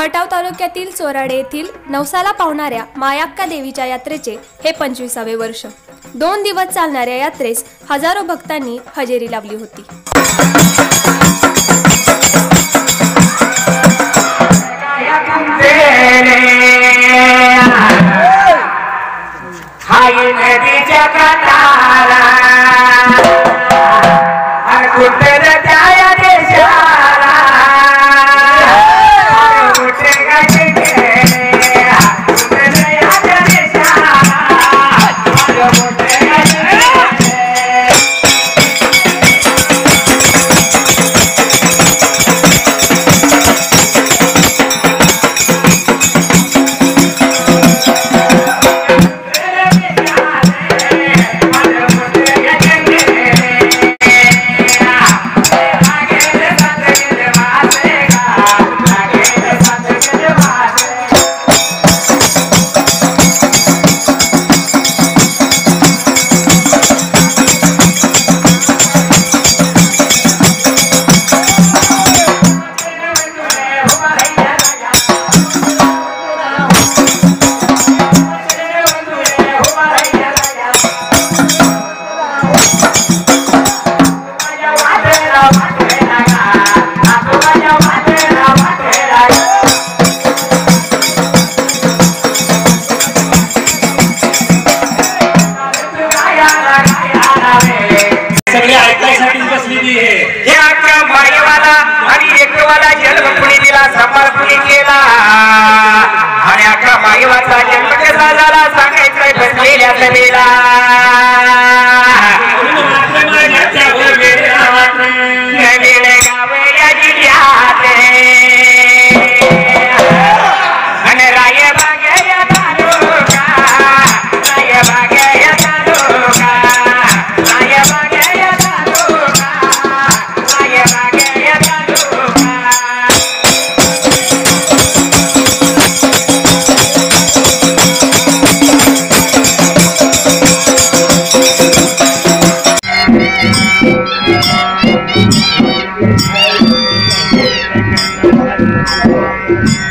खटाव तालुक्यातील चोराडे येथील नवसाला पावणाऱ्या मायाक्का देवीच्या यात्रेचे हे पंचवीसावे वर्ष. दोन दिवस चालणाऱ्या यात्रेस हजारो भक्तांनी हजेरी लावली होती. Yeah.